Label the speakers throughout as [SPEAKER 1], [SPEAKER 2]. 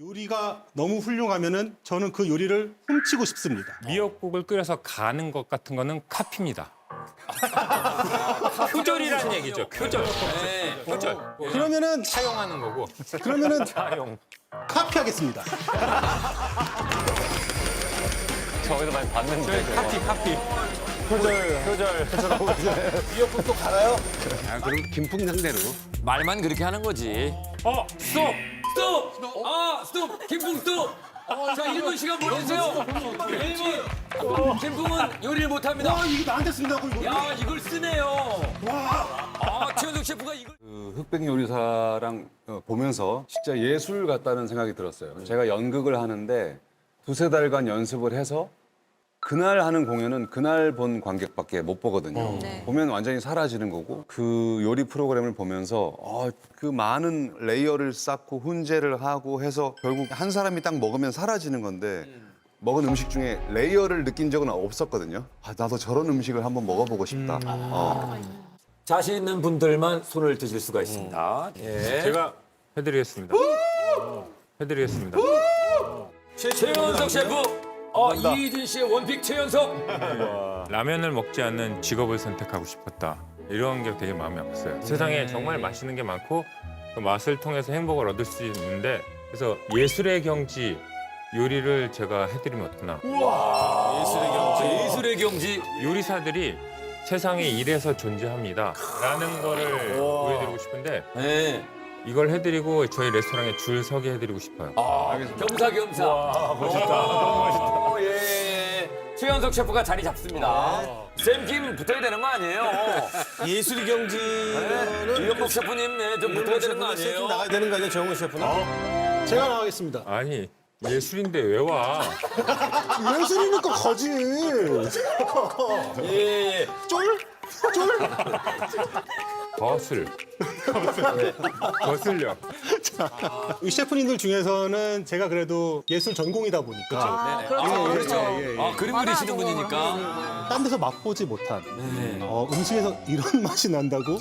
[SPEAKER 1] 요리가 너무 훌륭하면은 저는 그 요리를 훔치고 싶습니다.
[SPEAKER 2] 미역국을 끓여서 가는 것 같은 거는 카피입니다. 표절이라는 얘기죠. 표절.
[SPEAKER 3] 네.
[SPEAKER 2] 표절.
[SPEAKER 1] 그러면은
[SPEAKER 2] 사용하는 거고.
[SPEAKER 1] 그러면은
[SPEAKER 2] 사용.
[SPEAKER 1] 카피하겠습니다.
[SPEAKER 4] 저기서 많이 봤는데.
[SPEAKER 2] 카피 카피.
[SPEAKER 3] 미역국도 갈아요?
[SPEAKER 5] 아, 그럼 김풍 상대로.
[SPEAKER 3] 말만 그렇게 하는 거지.
[SPEAKER 2] 어 스톱.
[SPEAKER 3] 스톱! 아, 스톱! 김풍 스톱! 자, 1분 시간 보내주세요. 1분. 김풍은 요리를 못합니다.
[SPEAKER 1] 아 이거 나한테 쓴다고 이거?
[SPEAKER 3] 야, 이걸 쓰네요. 아, 최현석 셰프가 이걸.
[SPEAKER 5] 그 흑백 요리사랑 어, 보면서 진짜 예술 같다는 생각이 들었어요. 제가 연극을 하는데 두세 달간 연습을 해서 그날 하는 공연은 그날 본 관객밖에 못 보거든요. 보면 완전히 사라지는 거고 그 요리 프로그램을 보면서 어, 그 많은 레이어를 쌓고 훈제를 하고 해서 결국 한 사람이 딱 먹으면 사라지는 건데 먹은 음식 중에 레이어를 느낀 적은 없었거든요. 아, 나도 저런 음식을 한번 먹어보고 싶다. 어.
[SPEAKER 3] 자신 있는 분들만 손을 드실 수가 있습니다. 예.
[SPEAKER 2] 제가 해드리겠습니다. 해드리겠습니다.
[SPEAKER 3] 최현석 셰프. 어, 이희진 씨의 원픽 최현석.
[SPEAKER 2] 라면을 먹지 않는 직업을 선택하고 싶었다. 이런 게 되게 마음이 아팠어요. 세상에 정말 맛있는 게 많고 그 맛을 통해서 행복을 얻을 수 있는데 그래서 예술의 경지 요리를 제가 해드리면 어떠나.
[SPEAKER 3] 예술의 경지. 예술의 경지.
[SPEAKER 2] 요리사들이 세상에 이래서 존재합니다. 라는 거를 보여드리고 싶은데
[SPEAKER 3] 네.
[SPEAKER 2] 이걸 해드리고 저희 레스토랑에 줄 서게 해드리고 싶어요.
[SPEAKER 3] 아, 겸사겸사. 아, 멋있다. 너무 멋있다. 예. 최현석 셰프가 자리 잡습니다. 쌤김 붙어야 되는 거 아니에요?
[SPEAKER 6] 예술의 경지는
[SPEAKER 3] 이영복 셰프님, 네, 좀 붙어야 되는 거 아니에요?
[SPEAKER 6] 나가야 되는 거 아니에요, 정훈 셰프는?
[SPEAKER 1] 제가 나가겠습니다.
[SPEAKER 2] 아니 예술인데 왜 와?
[SPEAKER 1] 예술이니까 거지.
[SPEAKER 3] 예.
[SPEAKER 1] 쫄? 쫄?
[SPEAKER 2] 거슬. 거슬려.
[SPEAKER 1] 이 셰프님들 중에서는 제가 그래도 예술 전공이다 보니까
[SPEAKER 3] 아, 그렇죠.
[SPEAKER 1] 예, 예.
[SPEAKER 3] 아, 그림 그리시는 분이니까.
[SPEAKER 1] 딴 데서 맛보지 못한 어, 음식에서 이런 맛이 난다고?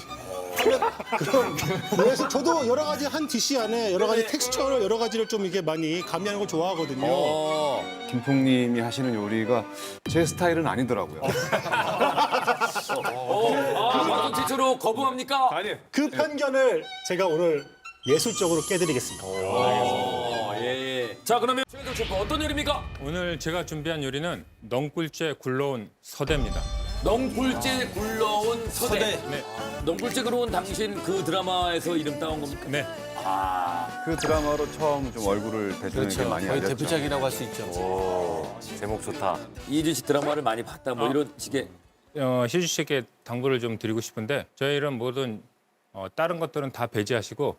[SPEAKER 1] 그럼 그래서 저도 여러 가지 한 디시 안에 여러 가지 텍스처를 여러 가지를 좀 이게 많이 가미하는 걸 좋아하거든요.
[SPEAKER 3] 어.
[SPEAKER 5] 김풍님이 하시는 요리가 제 스타일은 아니더라고요.
[SPEAKER 3] 어. 아, 방송 최초로 거부합니까?
[SPEAKER 1] 그 편견을 제가 오늘 예술적으로 깨드리겠습니다.
[SPEAKER 3] 어, 예. 자, 그러면 최현석 셰프 어떤 요리입니까?
[SPEAKER 2] 오늘 제가 준비한 요리는 넝꿀째 굴러온 서대입니다.
[SPEAKER 3] 넝굴째 굴러온 서대.
[SPEAKER 2] 네.
[SPEAKER 3] 넝굴째 굴러온 당신 그 드라마에서 이름 따온 겁니까?
[SPEAKER 2] 네.
[SPEAKER 5] 그 드라마로 처음 좀 얼굴을 대중에게
[SPEAKER 6] 그렇죠.
[SPEAKER 5] 많이
[SPEAKER 6] 거의
[SPEAKER 5] 알렸죠.
[SPEAKER 6] 대표작이라고 할 수 있죠.
[SPEAKER 4] 제목 좋다.
[SPEAKER 3] 이희진 씨 드라마를 많이 봤다 뭐 이런 식의
[SPEAKER 2] 어, 시주 씨에게 당부를 좀 드리고 싶은데 저희 이런 모든 어, 다른 것들은 다 배제하시고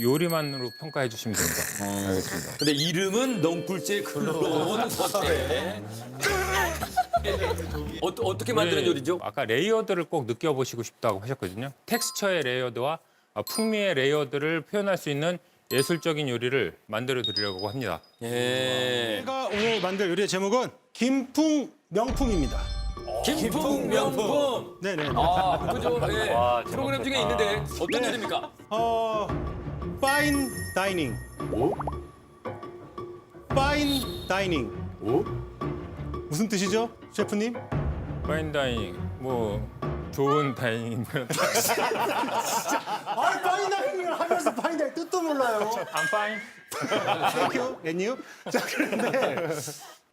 [SPEAKER 2] 요리만으로 평가해 주시면 됩니다.
[SPEAKER 5] 알겠습니다.
[SPEAKER 3] 근데 이름은 넝굴째 굴러온 서대. 어, 어떻게 만드는 요리죠?
[SPEAKER 2] 아까 레이어드를 꼭 느껴보시고 싶다고 하셨거든요. 텍스처의 레이어드와 어, 풍미의 레이어드를 표현할 수 있는 예술적인 요리를 만들어 드리려고 합니다.
[SPEAKER 3] 예.
[SPEAKER 1] 제가 오늘 만들 요리의 제목은 김풍 명품입니다.
[SPEAKER 3] 김풍 명품.
[SPEAKER 1] 네네.
[SPEAKER 3] 아, 그죠? 예.
[SPEAKER 4] 와,
[SPEAKER 3] 프로그램 중에 있는데 어떤 요리입니까?
[SPEAKER 1] 어, 파인 다이닝. 파인 다이닝. 무슨 뜻이죠, 셰프님?
[SPEAKER 2] 파인 다이닝 뭐 좋은 다이닝
[SPEAKER 1] 아, 파인 다이닝을 하면서 파인 다이닝 뜻도 몰라요.
[SPEAKER 2] I'm fine.
[SPEAKER 1] 땡큐, 앤유. 자, 그런데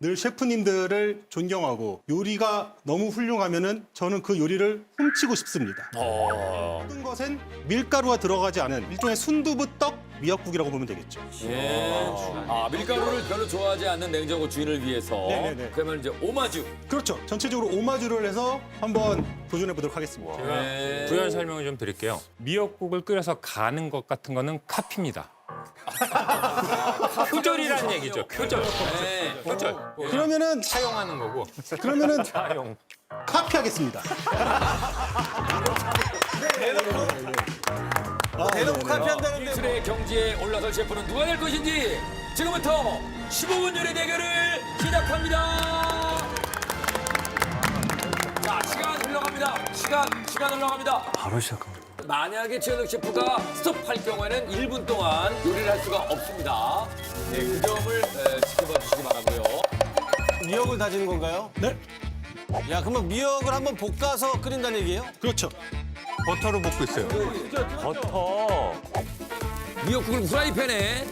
[SPEAKER 1] 늘 셰프님들을 존경하고 요리가 너무 훌륭하면은 저는 그 요리를 훔치고 싶습니다. 모든 것엔 밀가루가 들어가지 않은 일종의 순두부 떡 미역국이라고 보면 되겠죠.
[SPEAKER 3] 예. 아, 밀가루를 별로 좋아하지 않는 냉장고 주인을 위해서
[SPEAKER 1] 네네네.
[SPEAKER 3] 그러면 이제 오마주.
[SPEAKER 1] 그렇죠. 전체적으로 오마주를 해서 한번 도전해 보도록 하겠습니다.
[SPEAKER 2] 제가
[SPEAKER 3] 네.
[SPEAKER 2] 부연 설명을 좀 드릴게요. 미역국을 끓여서 가는 것 같은 거는 카피입니다. 표절이라는 얘기죠. 표절.
[SPEAKER 3] 네.
[SPEAKER 2] 표절.
[SPEAKER 1] 그러면은
[SPEAKER 2] 사용하는 거고.
[SPEAKER 1] 그러면은
[SPEAKER 2] 사용.
[SPEAKER 1] 카피하겠습니다.
[SPEAKER 6] 대놓고 카피한다는데
[SPEAKER 3] 예술의 경지에 올라설 셰프는 누가 될 것인지 지금부터 15분 요리 대결을 시작합니다. 자, 시간 흘러갑니다. 시간, 시간 흘러갑니다.
[SPEAKER 4] 바로 시작합니다.
[SPEAKER 3] 만약에 최현석 셰프가 스톱할 경우에는 1분 동안 요리를 할 수가 없습니다. 네, 그 점을 에, 지켜봐 주시기 바라고요.
[SPEAKER 6] 미역을 다지는 건가요?
[SPEAKER 1] 네,
[SPEAKER 6] 야, 그러면 미역을 한번 볶아서 끓인다는 얘기예요?
[SPEAKER 1] 그렇죠.
[SPEAKER 2] 버터로 볶고 있어요.
[SPEAKER 4] 버터.
[SPEAKER 3] 미역국을 후라이팬에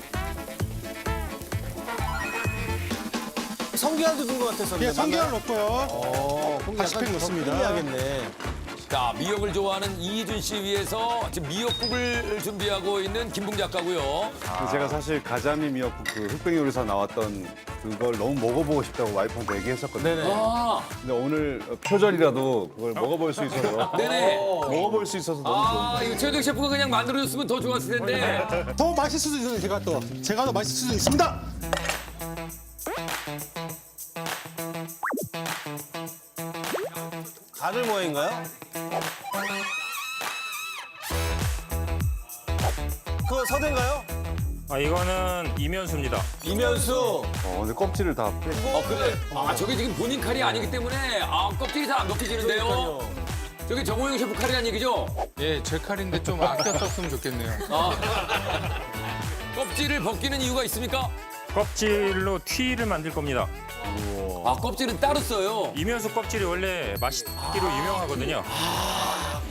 [SPEAKER 6] 성게알도 넣은 것 같아서.
[SPEAKER 1] 예, 성게알 넣고요.
[SPEAKER 6] 어, 그럼
[SPEAKER 1] 다시
[SPEAKER 6] 약간 팩더
[SPEAKER 1] 넣습니다.
[SPEAKER 6] 끓여야겠네.
[SPEAKER 3] 자 미역을 좋아하는 이희준 씨 위해서 지금 미역국을 준비하고 있는 김봉 작가고요.
[SPEAKER 5] 제가 사실 가자미 미역국 그 흑백 요리사 나왔던 그걸 너무 먹어보고 싶다고 와이프한테 얘기했었거든요.
[SPEAKER 6] 네네.
[SPEAKER 3] 아
[SPEAKER 5] 근데 오늘 표절이라도 그걸 먹어볼 수 있어서
[SPEAKER 3] 네네.
[SPEAKER 5] 먹어볼 수 있어서 너무.
[SPEAKER 3] 아 이거 최현석 셰프가 그냥 만들어줬으면 더 좋았을 텐데.
[SPEAKER 1] 더 맛있을 수도 있어요, 제가 또. 제가 더 맛있을 수도 있습니다.
[SPEAKER 6] 가를 모양인가요? 그거 서대인가요?
[SPEAKER 2] 아 이거는 이면수입니다.
[SPEAKER 6] 이면수.
[SPEAKER 5] 어, 근데 껍질을 다 빼고.
[SPEAKER 3] 어 근데 아 저게 지금 본인 칼이 아니기 때문에 아 껍질이 잘 안 벗겨지는데요. 저게 정호영 셰프 칼이란 얘기죠?
[SPEAKER 7] 예, 제 칼인데 좀 아껴 썼으면 좋겠네요.
[SPEAKER 3] 아 껍질을 벗기는 이유가 있습니까?
[SPEAKER 2] 껍질로 튀를 만들 겁니다.
[SPEAKER 3] 아 껍질은 따로 써요.
[SPEAKER 2] 이면수 껍질이 원래 맛있기로 유명하거든요.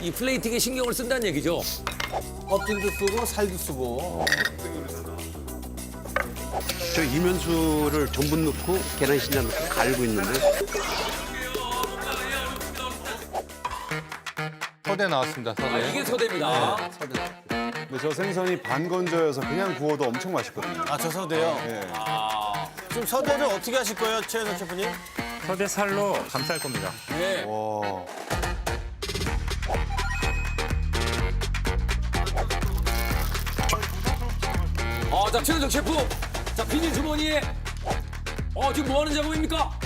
[SPEAKER 3] 이 플레이팅에 신경을 쓴다는 얘기죠.
[SPEAKER 6] 껍질도 쓰고 살도 쓰고.
[SPEAKER 8] 저 이면수를 전분 넣고 계란신자 넣고 갈고 있는데
[SPEAKER 7] 서대 나왔습니다,
[SPEAKER 3] 아,
[SPEAKER 7] 서대.
[SPEAKER 3] 이게 서대입니다.
[SPEAKER 5] 근데 저 생선이 반 건조여서 그냥 구워도 엄청 맛있거든요.
[SPEAKER 6] 아, 저 서대요?
[SPEAKER 5] 예.
[SPEAKER 6] 지금 서대를 어떻게 하실 거예요, 최현석 셰프님?
[SPEAKER 2] 서대 살로 감쌀 겁니다.
[SPEAKER 3] 네.
[SPEAKER 5] 와.
[SPEAKER 3] 아, 자, 최현석 셰프. 자, 비닐 주머니에. 어, 지금 뭐 하는 작업입니까?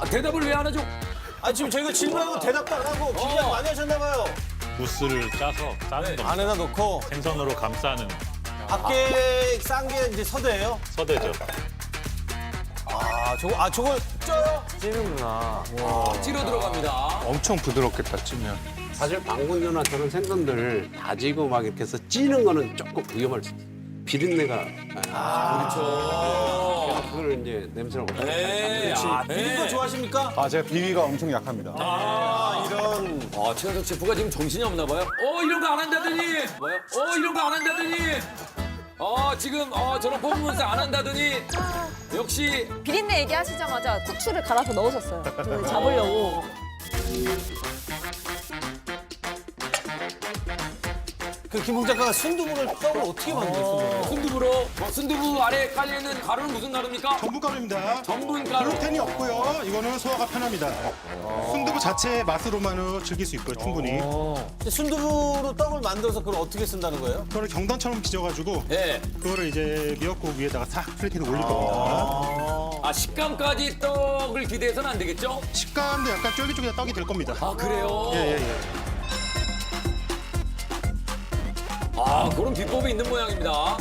[SPEAKER 3] 아, 대답을 왜 안 하죠?
[SPEAKER 6] 아, 지금 저희가 질문하고 대답도 안 하고 긴장 많이 하셨나 봐요.
[SPEAKER 9] 무스를 짜서 짜는 겁니다.
[SPEAKER 6] 안에다 넣고
[SPEAKER 9] 생선으로 감싸는
[SPEAKER 6] 밖에 싼 게 이제 서대예요.
[SPEAKER 9] 서대죠.
[SPEAKER 6] 아, 저거 아, 저걸 쪄요?
[SPEAKER 3] 찌러 들어갑니다.
[SPEAKER 7] 엄청 부드럽겠다, 찌면.
[SPEAKER 8] 사실 방건조나 저런 생선들 다지고 막 이렇게 해서 찌는 거는 조금 위험할 수 있어요. 비린내가 아, 그렇죠. 그걸 이제 냄새를 못
[SPEAKER 3] 네. 아,
[SPEAKER 6] 비린 거 좋아하십니까?
[SPEAKER 5] 아, 제가 비위가 엄청 약합니다.
[SPEAKER 6] 아.
[SPEAKER 3] 아, 최현석 셰프가 지금 정신이 없나 봐요. 어, 이런 거 안 한다더니. 뭐요? 어, 이런 거 안 한다더니. 어, 지금 어, 저런 퍼포먼스 안 한다더니. 역시
[SPEAKER 10] 비린내 얘기하시자마자 후추를 갈아서 넣으셨어요. 좀 잡으려고.
[SPEAKER 6] 그 김봉 작가가 순두부를 떡을 어떻게 만들었어요?
[SPEAKER 3] 순두부로 어, 순두부 아래 깔려 있는 가루는 무슨 가루입니까?
[SPEAKER 1] 전분가루입니다.
[SPEAKER 3] 전분 가루.
[SPEAKER 1] 글루텐이 없고요. 이거는 소화가 편합니다. 순두부 자체의 맛으로만은 즐길 수 있고요, 충분히.
[SPEAKER 6] 순두부로 떡을 만들어서 그걸 어떻게 쓴다는 거예요?
[SPEAKER 1] 그거를 경단처럼 빚어가지고
[SPEAKER 3] 네.
[SPEAKER 1] 그거를 이제 미역국 위에다가 싹 플레이팅을 올릴 겁니다.
[SPEAKER 3] 아, 식감까지 떡을 기대해서는 안 되겠죠?
[SPEAKER 1] 식감도 약간 쫄깃쫄깃한 떡이 될 겁니다.
[SPEAKER 3] 아, 그래요?
[SPEAKER 1] 예, 예, 예.
[SPEAKER 3] 아, 그런 비법이 있는 모양입니다.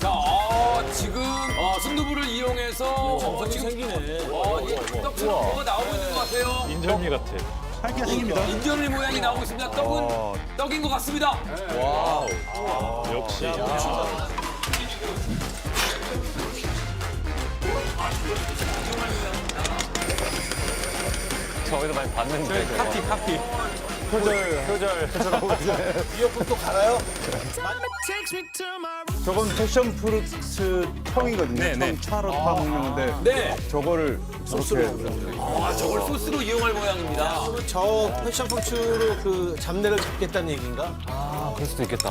[SPEAKER 3] 자, 아, 지금 아, 순두부를 이용해서 어, 지금
[SPEAKER 6] 생기네.
[SPEAKER 3] 어, 이 떡처럼 뭐가 나오고 있는 것 같아요.
[SPEAKER 9] 인절미 같아.
[SPEAKER 1] 살기가 생깁니다.
[SPEAKER 3] 인절미 모양이 나오고 있습니다. 떡은 떡인 것 같습니다.
[SPEAKER 9] 역시.
[SPEAKER 4] 저희도 많이 봤는데. 저거.
[SPEAKER 7] 카피, 카피.
[SPEAKER 6] 미역국도 갈아요?
[SPEAKER 5] 저건 패션 프루트 텅이거든요.
[SPEAKER 2] 네, 네.
[SPEAKER 5] 텅 차로 타 먹는 건데
[SPEAKER 3] 네.
[SPEAKER 5] 저거를 저렇게
[SPEAKER 3] 아, 저걸 소스로 이용할 모양입니다.
[SPEAKER 6] 저 패션 푸츠로 그 잡내를 잡겠다는 얘기인가?
[SPEAKER 4] 그럴 수도 있겠다.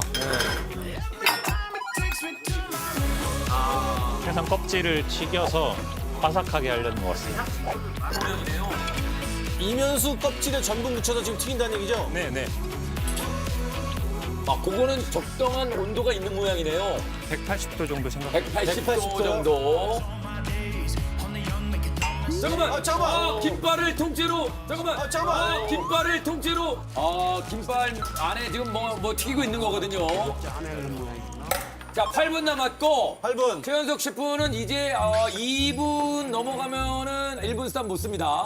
[SPEAKER 9] 해상 껍질을 튀겨서 바삭하게 하려는 것 같습니다.
[SPEAKER 6] 이면수 껍질에 전분 묻혀서 지금 튀긴다는 얘기죠?
[SPEAKER 2] 네, 네.
[SPEAKER 3] 아, 그거는 적당한 온도가 있는 모양이네요.
[SPEAKER 2] 180도 정도 생각.
[SPEAKER 3] 180도
[SPEAKER 6] 180 도요?
[SPEAKER 3] 정도. 잠깐만.
[SPEAKER 6] 아, 잠깐만.
[SPEAKER 3] 아, 김발을 통째로. 잠깐만.
[SPEAKER 6] 아, 잠깐만.
[SPEAKER 3] 아, 김발을 통째로. 아, 김발 안에 지금 뭐, 뭐 튀기고 있는 거거든요. 자, 8분 남았고.
[SPEAKER 6] 8분.
[SPEAKER 3] 최현석 셰프는 이제 어, 2분 넘어가면은 1분 스탑 못 씁니다.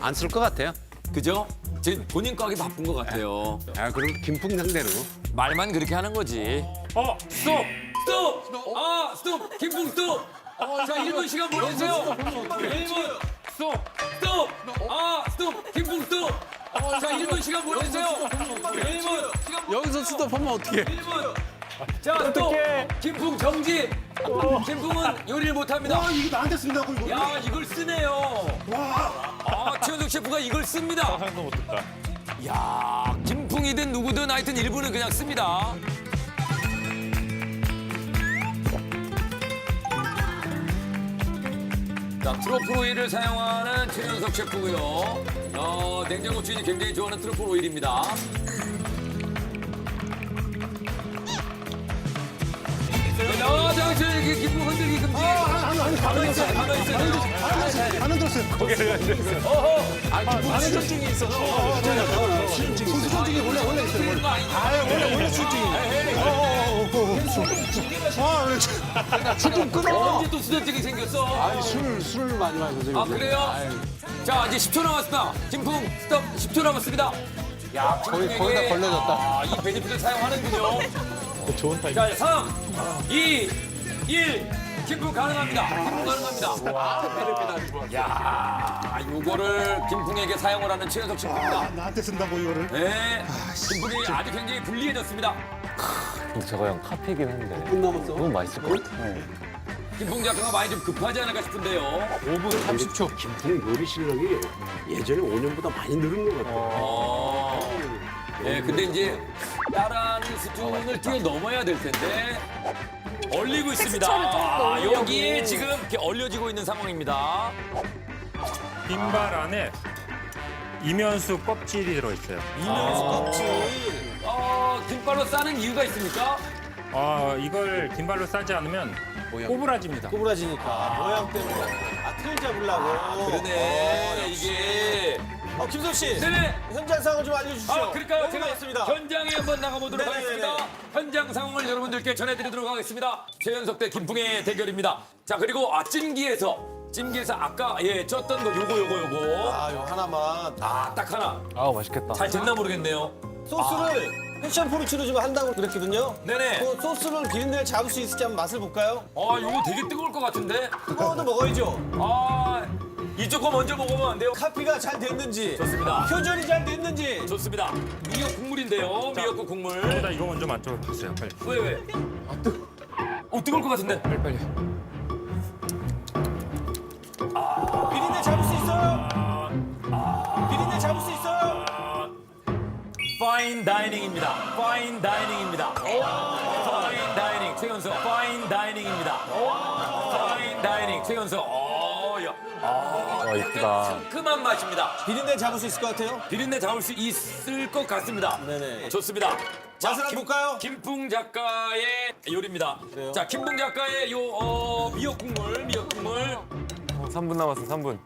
[SPEAKER 8] 안 쓸 것 같아요.
[SPEAKER 3] 그죠? 제 본인 거 하기 바쁜 것 같아요.
[SPEAKER 8] 아 그리고 김풍 상대로
[SPEAKER 3] 말만 그렇게 하는 거지. 어, 스톱! 스톱! 아, 스톱! 김풍 스톱! 자, 1분 시간 보내주세요. 1분! 스톱! 스톱! 아, 스톱! 김풍 스톱! 자, 1분 시간 보내주세요. 1분! 시간
[SPEAKER 8] 여기서 스톱하면 어떻게?
[SPEAKER 3] 1분! 자, 스톱! 김풍 정지! 김풍은 요리를 못합니다.
[SPEAKER 1] 와 이거 나한테 쓴다고 이거.
[SPEAKER 3] 야, 이걸 쓰네요. 아, 최현석 셰프가 이걸 씁니다.
[SPEAKER 9] 상상도 못했다.
[SPEAKER 3] 야, 김풍이든 누구든 하여튼 일부는 그냥 씁니다. 자, 트러플 오일을 사용하는 최현석 셰프고요. 어, 냉장고 주인이 굉장히 좋아하는 트러플 오일입니다. 아, 자, 저, 이렇게 김풍 흔들기 금지. 가만히 있어요, 가만히 있어요.
[SPEAKER 1] 안 흔들었어요.
[SPEAKER 3] 어허,
[SPEAKER 1] 수전증이 있어서. 수전증이 원래 원래 있어요. 원래 원래 수전증이. 아 그래. 술좀 끊어.
[SPEAKER 3] 언제 또 수전증이 생겼어?
[SPEAKER 8] 아니 술 술 많이 마셔서
[SPEAKER 3] 아 그래요? 자 이제 10초 남았습니다. 김풍 스톱 10초 남았습니다. 야 거의 거의 다 걸려졌다. 아, 이 베니핏을 사용하는군요.
[SPEAKER 9] 좋은 타임.
[SPEAKER 3] 자 3, 2, 1. 김풍 가능합니다. 김풍 가능합니다. 야 요거를 김풍에게 사용을 하는 최현석 셰프입니다.
[SPEAKER 1] 나한테 쓴다고 이거를.
[SPEAKER 3] 네, 김풍이 아주 굉장히 불리해졌습니다.
[SPEAKER 4] 근데 저거 형 카피긴 한데.
[SPEAKER 8] 분 남았어.
[SPEAKER 4] 너무 맛있을 것 같아.
[SPEAKER 3] 김풍 작가가 많이 좀 급하지 않을까 싶은데요.
[SPEAKER 8] 5분 30초. 김풍 요리 실력이 예전에 5년보다 많이 늘은 것 같아요.
[SPEAKER 3] 어. 네, 근데 이제 따라하는 수준을 뛰어넘어야 될 텐데 얼리고 있습니다.
[SPEAKER 10] 텍스처를 좀더
[SPEAKER 3] 아,
[SPEAKER 10] 올리려고.
[SPEAKER 3] 여기에 지금 이렇게 얼려지고 있는 상황입니다.
[SPEAKER 2] 빈발 안에 이면수 껍질이 들어있어요.
[SPEAKER 3] 이면수 껍질. 어, 김발로 싸는 이유가 있습니까?
[SPEAKER 2] 아, 이걸 긴발로 싸지 않으면 꼬부라집니다.
[SPEAKER 6] 꼬부라지니까 모양 때문에 아틀 잡으려고.
[SPEAKER 3] 그러네, 이게.
[SPEAKER 6] 어 김석 씨
[SPEAKER 3] 네네.
[SPEAKER 6] 현장 상황 좀 알려주시죠.
[SPEAKER 3] 아, 그러니까요.
[SPEAKER 6] 너무
[SPEAKER 3] 제가
[SPEAKER 6] 고맙습니다.
[SPEAKER 3] 현장에 한번 나가보도록
[SPEAKER 6] 네네네네.
[SPEAKER 3] 하겠습니다. 현장 상황을 여러분들께 전해드리도록 하겠습니다. 최연석 대 김풍의 대결입니다. 자, 그리고 아, 찜기에서, 찜기에서 아까 예, 쪘던 거 요거, 요거, 요거.
[SPEAKER 6] 아, 요 하나만
[SPEAKER 3] 아, 딱 하나.
[SPEAKER 4] 아 맛있겠다.
[SPEAKER 3] 잘 됐나 모르겠네요.
[SPEAKER 6] 소스를 패션 포르치로 좀 한다고 그랬거든요.
[SPEAKER 3] 네네.
[SPEAKER 6] 그 소스를 비린내를 잡을 수 있을지 한번 맛을 볼까요?
[SPEAKER 3] 아, 요거 되게 뜨거울 것 같은데?
[SPEAKER 6] 뜨거워도 먹어야죠.
[SPEAKER 3] 아, 이쪽 거 먼저 먹으면 안 돼요?
[SPEAKER 6] 카피가 잘 됐는지,
[SPEAKER 3] 좋습니다.
[SPEAKER 6] 표절이 잘 됐는지.
[SPEAKER 3] 좋습니다. 미역 국물인데요. 미역국 국물.
[SPEAKER 2] 일단 이거 먼저 만들어주세요. 빨리.
[SPEAKER 3] 왜, 왜? 아, 뜨... 어, 뜨거울 것 같은데?
[SPEAKER 2] 빨리, 빨리.
[SPEAKER 3] 파인 다이닝입니다. 파인 다이닝입니다. 파인 다이닝 최연석. 파인 다이닝입니다. 파인 다이닝 최연석. 어, 야. 아,
[SPEAKER 4] 와, 이쁘다.
[SPEAKER 3] 상큼한 맛입니다.
[SPEAKER 6] 비린내 잡을 수 있을 것 같아요.
[SPEAKER 3] 비린내 잡을 수 있을 것 같습니다.
[SPEAKER 6] 네네.
[SPEAKER 3] 좋습니다. 자,
[SPEAKER 6] 맛을 한번 볼까요?
[SPEAKER 3] 김풍 작가의 요리입니다. 자, 김풍 작가의 요 어, 미역 국물, 미역 국물.
[SPEAKER 4] 3분 남았어, 3분.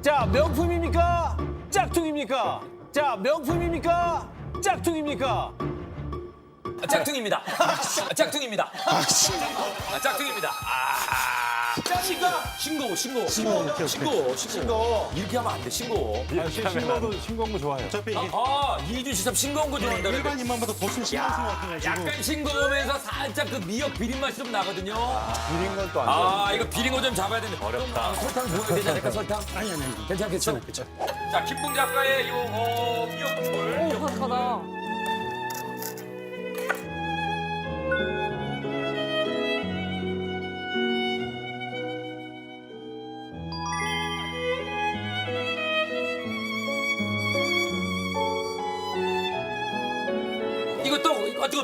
[SPEAKER 6] 자, 명품입니까? 짝퉁입니까? 자, 명품입니까? 짝퉁입니까?
[SPEAKER 3] 아, 짝퉁입니다. 아, 짝퉁입니다. 아, 짝퉁입니다. 아,
[SPEAKER 6] 짝인가?
[SPEAKER 3] 신고, 신고, 신고, 신고, 신고. 이렇게 하면 안 돼, 신고.
[SPEAKER 4] 싱거운 거 좋아해요.
[SPEAKER 1] 어차피 이게
[SPEAKER 3] 아, 이준 씨참 싱거운 거 좋아한다. 그래.
[SPEAKER 1] 일반인만보다 더좀 신경 쓰는 것 같아가지고.
[SPEAKER 3] 약간 싱거우면서 살짝 그 미역 비린 맛이 좀 나거든요.
[SPEAKER 4] 비린 건 또안 돼.
[SPEAKER 3] 아, 이거 비린 거 좀 잡아야 되는데. 어렵다. 설탕 부으면 되지 않을까, 설탕?
[SPEAKER 1] 아니 아니 아니.
[SPEAKER 3] 괜찮겠죠? 자, 김풍 작가의 요, 어, 미역 국물.
[SPEAKER 10] 오, 바삭하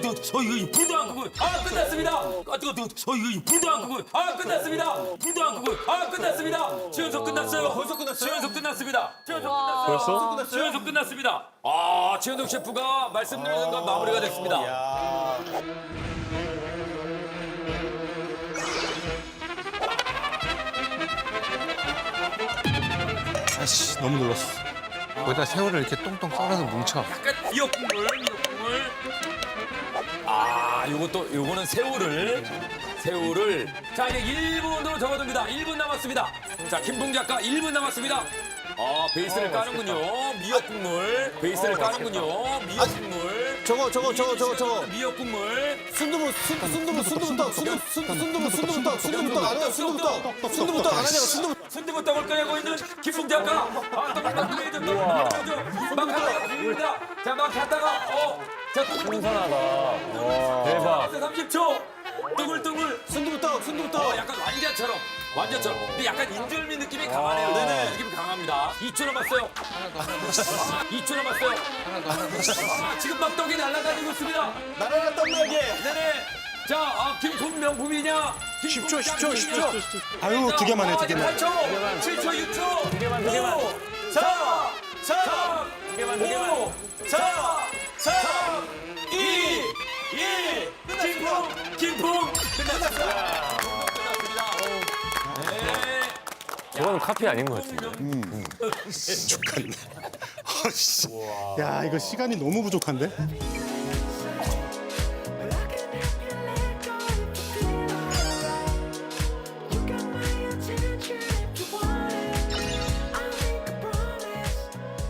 [SPEAKER 3] 뜨거, 뜨거, 어, 이거 불도 안 끄고, 아, 끝났습니다. 아, 뜨거, 뜨거, 어, 이거 불도 안 끄고, 아, 끝났습니다. 불도 안 끄고, 아, 끝났습니다. 최연석 끝났어요.
[SPEAKER 6] 벌써 끝났어요?
[SPEAKER 3] 최연석 끝났습니다. 최연석
[SPEAKER 10] 와.
[SPEAKER 3] 끝났어요.
[SPEAKER 6] 벌써?
[SPEAKER 3] 최연석 끝났습니다. 아, 최연석 셰프가 말씀드린 순간 마무리가 됐습니다.
[SPEAKER 6] 야.
[SPEAKER 1] 아씨 너무 놀랐어.
[SPEAKER 7] 거기다 새우를 이렇게 똥똥 썰어서 뭉쳐.
[SPEAKER 3] 약간 미역 국물, 미역 국물. 아, 요것도, 요거는 새우를 새우를 자 이제 1분으로 접어듭니다. 1분 남았습니다. 자 김풍 작가 1분 남았습니다. 아 베이스를 까는군요. 미역 국물 베이스를 까는군요. 미역 국물.
[SPEAKER 6] 저거 저거 저거 저거 저거
[SPEAKER 3] 미역 국물.
[SPEAKER 6] 순두부 순 순두부 순두부 떡 순두 순 순두부 순두부 떡 순두부 떡 안 해요 순두부 떡 순두부 떡 안 하냐고 순두부
[SPEAKER 3] 순두부 떡을 꺼내고 있는 김풍 작가. 아 떡을 딱 꺼내줘. 떡을 꺼내줘. 막 하다가 굽니다. 자막 하다가 어자
[SPEAKER 4] 신선하다. 대박.
[SPEAKER 3] 30초. 둥글둥글.
[SPEAKER 6] 순두부 떡 순두부 떡
[SPEAKER 3] 어, 약간 완자처럼. 완자처럼. 근데 약간 인절미 느낌이 강하네요. 네네. 느낌이 강합니다. 2초 남았어요. 아, 2초 남았어요. 아, 지금 막 떡이 날아다니고 있습니다.
[SPEAKER 6] 나라라 떡날개
[SPEAKER 3] 네네. 자, 아, 김풍 명품이냐? 10초, 10초, 10초.
[SPEAKER 1] 아유, 두 개만 해, 두 개만.
[SPEAKER 3] 8초, 7초, 6초. 두 개만, 두 개만. 4, 3, 두 개만, 두 개만. 4, 3, 2, 1. 김풍, 김풍. 끝났습니다. 끝났습니다.
[SPEAKER 4] 저거는 카피 아닌 것 같은데.
[SPEAKER 1] 아씨. 야 이거 시간이 너무 부족한데?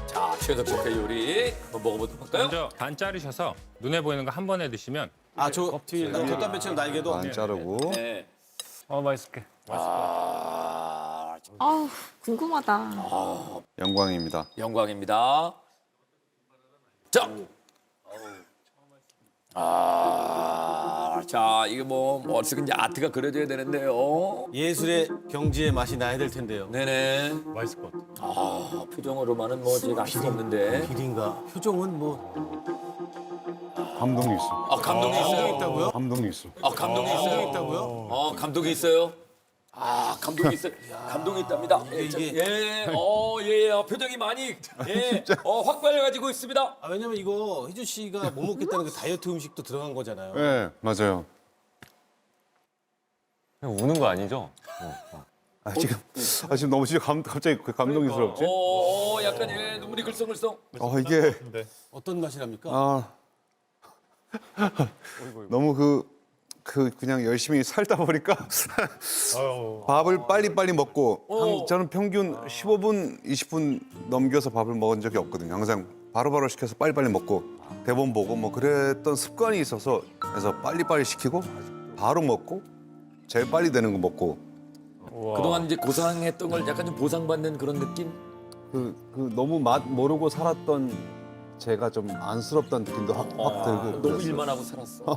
[SPEAKER 3] 자, 최석 셰프의 요리 한번 먹어보도록 할까요?
[SPEAKER 2] 먼저 반 자르셔서 눈에 보이는 거 한 번에 드시면
[SPEAKER 6] 아저 돛담배처럼 날개도
[SPEAKER 5] 안 자르고.
[SPEAKER 3] 네.
[SPEAKER 4] 어, 맛있게.
[SPEAKER 10] 아 우 궁금하다.
[SPEAKER 5] 영광입니다.
[SPEAKER 3] 영광입니다. 자. 아, 자, 이거 뭐, 뭐 어떻게 이제 아트가 그려져야 되는데요.
[SPEAKER 6] 예술의 경지의 맛이 나야 될 텐데요
[SPEAKER 3] 네네.
[SPEAKER 9] 맛있을 것 같아.
[SPEAKER 3] 아, 표정으로만은 뭐 제가 알 수가 없는데.
[SPEAKER 6] 비린가 표정은 뭐
[SPEAKER 5] 감동이 있어.
[SPEAKER 3] 아, 감동이 있어요.
[SPEAKER 6] 있다고요?
[SPEAKER 5] 감동이 있어.
[SPEAKER 3] 아, 감동이 있어요.
[SPEAKER 6] 있다고요?
[SPEAKER 3] 어, 감동이 있어요. 아, 감동이 있어요. 감동이 있답니다. 예, 자,
[SPEAKER 6] 이게-
[SPEAKER 3] 예, 어, 예, 어, 표정이 많이, 예, 어, 확 발려가지고 있습니다.
[SPEAKER 6] 아 왜냐면 이거 희주 씨가 못 먹겠다는 그 다이어트 음식도 들어간 거잖아요
[SPEAKER 5] 네, 맞아요.
[SPEAKER 4] 그냥 우는 거 아니죠?
[SPEAKER 5] 아, 지금, 아, 지금 너무 진짜 감, 갑자기 그 감동이스럽지?
[SPEAKER 3] 어, 어, 약간, 예, 눈물이 글썽글썽.
[SPEAKER 5] 어, 이게,
[SPEAKER 6] 어떤 맛이 납니까?
[SPEAKER 5] 아. 너무 그, 그, 그냥 열심히 살다 보니까 밥을 빨리 빨리 먹고, 한- 저는 평균 15분, 20분 넘겨서 밥을 먹은 적이 없거든요. 항상 바로바로 시켜서 빨리 빨리 먹고, 대본 보고 뭐 그랬던 습관이 있어서, 그래서 빨리 빨리 시키고, 바로 먹고, 제일 빨리 되는 거 먹고,
[SPEAKER 3] 그동안 이제 고상했던 걸 약간 좀 보상받는 그런 느낌?
[SPEAKER 5] 그, 그 너무 맛 모르고 살았던 제가 좀 안쓰럽다는 느낌도 확, 확 들고
[SPEAKER 3] 너무
[SPEAKER 5] 그랬어요.
[SPEAKER 3] 일만 하고 살았어.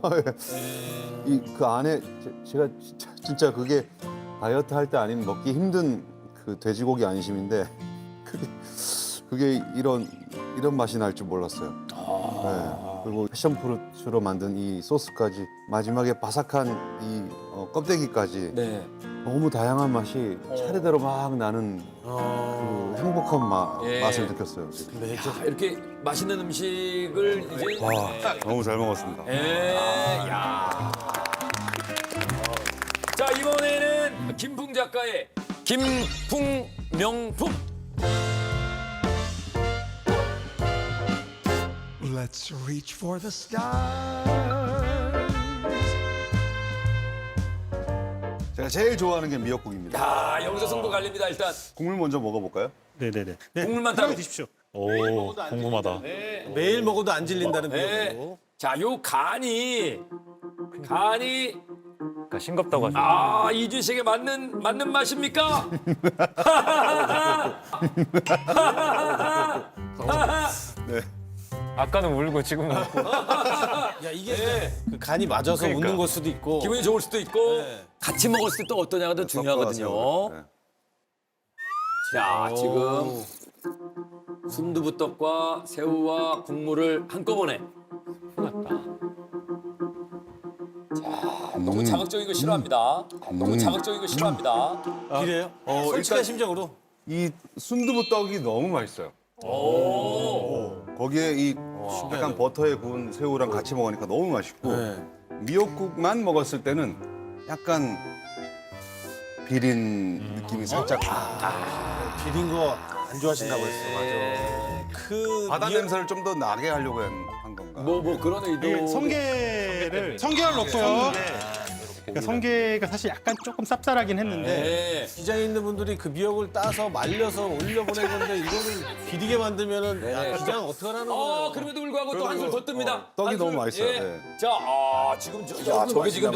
[SPEAKER 5] 이 그 안에 제, 제가 진짜, 진짜 그게 다이어트 할 때 아니면 먹기 힘든 그 돼지고기 안심인데 그게 그게 이런 이런 맛이 날 줄 몰랐어요. 네. 그리고 패션 프루트로 만든 이 소스까지 마지막에 바삭한 이 어, 껍데기까지
[SPEAKER 3] 네.
[SPEAKER 5] 너무 다양한 맛이 차례대로 막 나는 그 행복한 마,
[SPEAKER 3] 예.
[SPEAKER 5] 맛을 느꼈어요.
[SPEAKER 3] 야, 이렇게 맛있는 음식을 이제.
[SPEAKER 5] 와, 너무 잘 먹었습니다.
[SPEAKER 3] 예, 야. 자, 이번에는 김풍 작가의 김풍 명품.
[SPEAKER 11] Let's reach for the stars.
[SPEAKER 5] 제가 제일 좋아하는 게 미역국입니다.
[SPEAKER 3] 야, 여기서 승부 갈립니다, 일단.
[SPEAKER 5] 국물 먼저 먹어볼까요?
[SPEAKER 1] 네네네. 네,
[SPEAKER 3] 국물만 따로.
[SPEAKER 1] 드십시오.
[SPEAKER 9] 오, 궁금하다.
[SPEAKER 6] 매일 먹어도 안 질린다는
[SPEAKER 3] 네.
[SPEAKER 6] 비유로
[SPEAKER 3] 자, 요 간이, 간이,
[SPEAKER 4] 그러니까 싱겁다고 하죠.
[SPEAKER 3] 아, 이주식에 맞는, 맞는 맛입니까?
[SPEAKER 4] 아까는 울고 지금은 웃고.
[SPEAKER 6] 야 이게 그 간이 맞아서
[SPEAKER 4] 그러니까.
[SPEAKER 6] 웃는 걸 수도 있고
[SPEAKER 3] 기분이 좋을 수도 있고,
[SPEAKER 6] 네.
[SPEAKER 3] 같이 먹었을 때 또 어떠냐가 더 중요하거든요.
[SPEAKER 5] 네.
[SPEAKER 3] 자, 지금 순두부떡과 새우와 국물을 한꺼번에. 자, 너무 자극적인 거 싫어합니다. 너무 자극적인 거 싫어합니다.
[SPEAKER 6] 이래요? 어, 솔직한 심정으로
[SPEAKER 5] 이 순두부 떡이 너무 맛있어요. 거기에 이 약간 버터에 구운 새우랑 같이 먹으니까 너무 맛있고
[SPEAKER 6] 네.
[SPEAKER 5] 미역국만 먹었을 때는 약간 비린 느낌이 살짝
[SPEAKER 6] 비린 거 안 좋아하신다고 했어 맞아 그
[SPEAKER 5] 바다
[SPEAKER 6] 미역-
[SPEAKER 5] 냄새를 좀 더 나게 하려고 한, 한 건가?
[SPEAKER 3] 뭐, 뭐 그런 의도.
[SPEAKER 1] 이 성게를 성게를 넣고요. 그러니까 성게가 사실 약간 조금 쌉쌀하긴 했는데
[SPEAKER 3] 네.
[SPEAKER 6] 기장에 있는 분들이 그 미역을 따서 말려서 올려보낸 건데 이거는 비리게 만들면은 야, 기장 어떡하라는 거야.
[SPEAKER 3] 어, 그럼에도 불구하고 또 한술 더 뜹니다.
[SPEAKER 5] 어, 떡이
[SPEAKER 3] 한술.
[SPEAKER 5] 너무 맛있어요.
[SPEAKER 3] 예.
[SPEAKER 5] 네.
[SPEAKER 3] 자, 아, 지금 저, 야, 저게 지금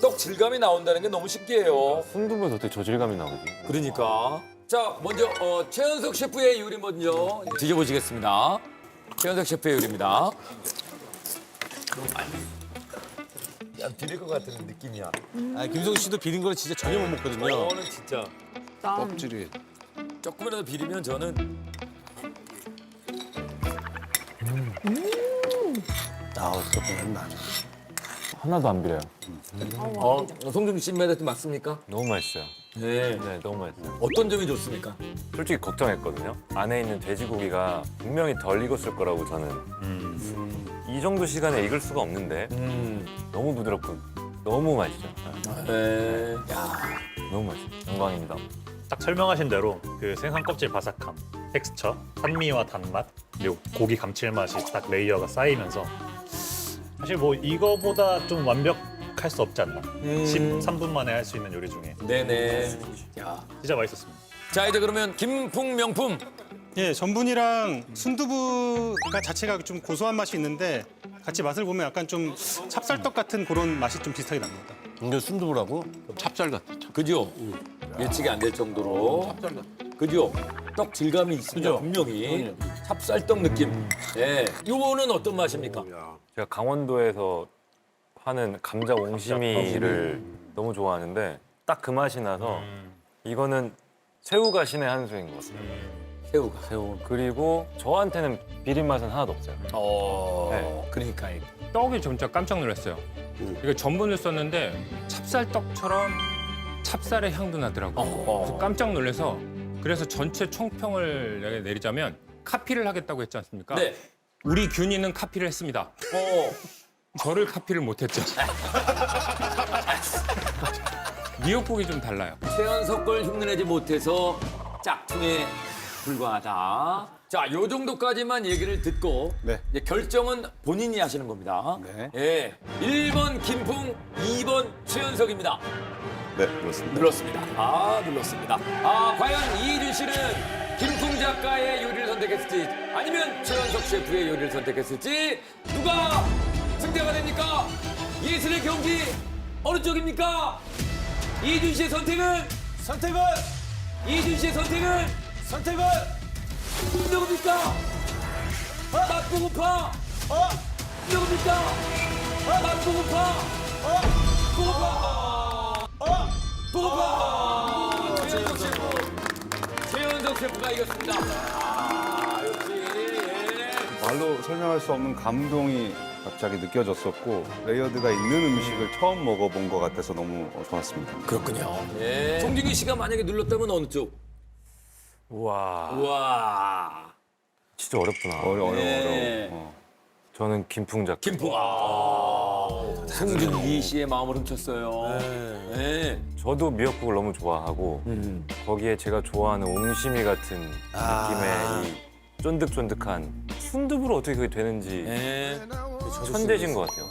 [SPEAKER 3] 떡 질감이 나온다는 게 너무 신기해요.
[SPEAKER 4] 순두부에서 어떻게 저질감이 나오지?
[SPEAKER 3] 그러니까. 자, 먼저 어, 최현석 셰프의 요리 먼저 드셔보시겠습니다. 최현석 셰프의 요리입니다. 야, 비릴 것 같은 느낌이야.
[SPEAKER 6] 아, 김성우 씨도 비린 거는 진짜 전혀 못 먹거든요.
[SPEAKER 3] 저는 진짜
[SPEAKER 5] 껍질이
[SPEAKER 3] 조금이라도 비리면 저는
[SPEAKER 6] 아, 어떡해. 나.
[SPEAKER 4] 하나도 안 비려요.
[SPEAKER 3] 어, 송중기 씨 매달 맞습니까?
[SPEAKER 4] 너무 맛있어요.
[SPEAKER 3] 네.
[SPEAKER 4] 네, 너무 맛있어요.
[SPEAKER 3] 어떤 점이 좋습니까?
[SPEAKER 4] 솔직히 걱정했거든요. 안에 있는 돼지고기가 분명히 덜 익었을 거라고 저는. 음, 이 정도 시간에 익을 수가 없는데
[SPEAKER 3] 음.
[SPEAKER 4] 너무 부드럽고 너무 맛있죠. 네,
[SPEAKER 3] 네.
[SPEAKER 4] 너무 맛있어요. 영광입니다.
[SPEAKER 9] 딱 설명하신 대로 그 생선 껍질 바삭함, 텍스처, 산미와 단맛, 그리고 고기 감칠맛이 딱 레이어가 쌓이면서 사실 뭐 이거보다 좀 완벽 할 수 없지 않나. 13분 만에 할 수 있는 요리 중에
[SPEAKER 3] 네네. 야.
[SPEAKER 9] 진짜 맛있었습니다.
[SPEAKER 3] 자, 이제 그러면 김풍 명품.
[SPEAKER 1] 예, 전분이랑 순두부가 자체가 좀 고소한 맛이 있는데 같이 맛을 보면 약간 좀 찹쌀떡 같은 그런 맛이 좀 비슷하게 납니다.
[SPEAKER 6] 이게 순두부라고?
[SPEAKER 8] 찹쌀 같아.
[SPEAKER 3] 그죠? 예측이 안 될 정도로. 그죠? 떡 질감이 있습니다.
[SPEAKER 6] 그죠?
[SPEAKER 3] 분명히. 찹쌀떡 느낌. 예. 요거는 어떤 맛입니까?
[SPEAKER 4] 제가 강원도에서 파는 감자 옹심이를 너무 좋아하는데 딱 그 맛이 나서 이거는 새우가 신의 한 수인 것 같아요.
[SPEAKER 3] 새우가.
[SPEAKER 4] 새우 그리고 저한테는 비린 맛은 하나도 없어요.
[SPEAKER 3] 어.
[SPEAKER 4] 네.
[SPEAKER 3] 그러니까.
[SPEAKER 2] 떡이 진짜 깜짝 놀랐어요. 이거 전분을 썼는데 찹쌀떡처럼 찹쌀의 향도 나더라고요.
[SPEAKER 3] 어.
[SPEAKER 2] 그래서 깜짝 놀라서 그래서 전체 총평을 내가 내리자면 카피를 하겠다고 했지 않습니까?
[SPEAKER 3] 네.
[SPEAKER 2] 우리 균이는 카피를 했습니다.
[SPEAKER 3] 어.
[SPEAKER 2] 저를 카피를 못했죠. 미역국이 좀 달라요.
[SPEAKER 3] 최연석 걸 흉내내지 못해서 짝퉁에 불과하다. 자, 요 정도까지만 얘기를 듣고
[SPEAKER 5] 네.
[SPEAKER 3] 이제 결정은 본인이 하시는 겁니다.
[SPEAKER 5] 네.
[SPEAKER 3] 예. 1번 김풍, 2번 최연석입니다.
[SPEAKER 5] 네 그렇습니다.
[SPEAKER 3] 눌렀습니다. 아, 눌렀습니다. 아, 과연 이희준 씨는 김풍 작가의 요리를 선택했을지 아니면 최연석 셰프의 요리를 선택했을지 누가 승자가 됩니까? 예술의 경기 어느 쪽입니까? 이희준 씨의 선택은
[SPEAKER 6] 선택은!
[SPEAKER 3] 이희준 씨의 선택은
[SPEAKER 6] 선택은!
[SPEAKER 3] 누굽니까? 맛보고파
[SPEAKER 6] 어?
[SPEAKER 3] 누굽니까? 맛보고파
[SPEAKER 6] 어?
[SPEAKER 3] 보고파
[SPEAKER 6] 어?
[SPEAKER 3] 보고파 최연석 셰프 최연석 셰프가 이겼습니다. 아, 역시 예.
[SPEAKER 5] 말로 설명할 수 없는 감동이 갑자기 느껴졌었고 레이어드가 있는 음식을 처음 먹어본 것 같아서 너무 좋았습니다.
[SPEAKER 3] 그렇군요. 예. 송중기 씨가 만약에 눌렀다면 어느 쪽?
[SPEAKER 4] 우와
[SPEAKER 3] 우와.
[SPEAKER 4] 진짜 어렵구나.
[SPEAKER 5] 어려 어려
[SPEAKER 3] 네.
[SPEAKER 5] 어려워. 어.
[SPEAKER 4] 저는 김풍 작가.
[SPEAKER 3] 김풍. 아. 송중기 씨의 마음을 훔쳤어요. 네.
[SPEAKER 4] 저도 미역국을 너무 좋아하고
[SPEAKER 3] 음.
[SPEAKER 4] 거기에 제가 좋아하는 옹심이 같은
[SPEAKER 3] 아.
[SPEAKER 4] 느낌의 이 쫀득쫀득한 순두부로 어떻게 그게 되는지
[SPEAKER 3] 네.
[SPEAKER 4] 천재신 것 같아요.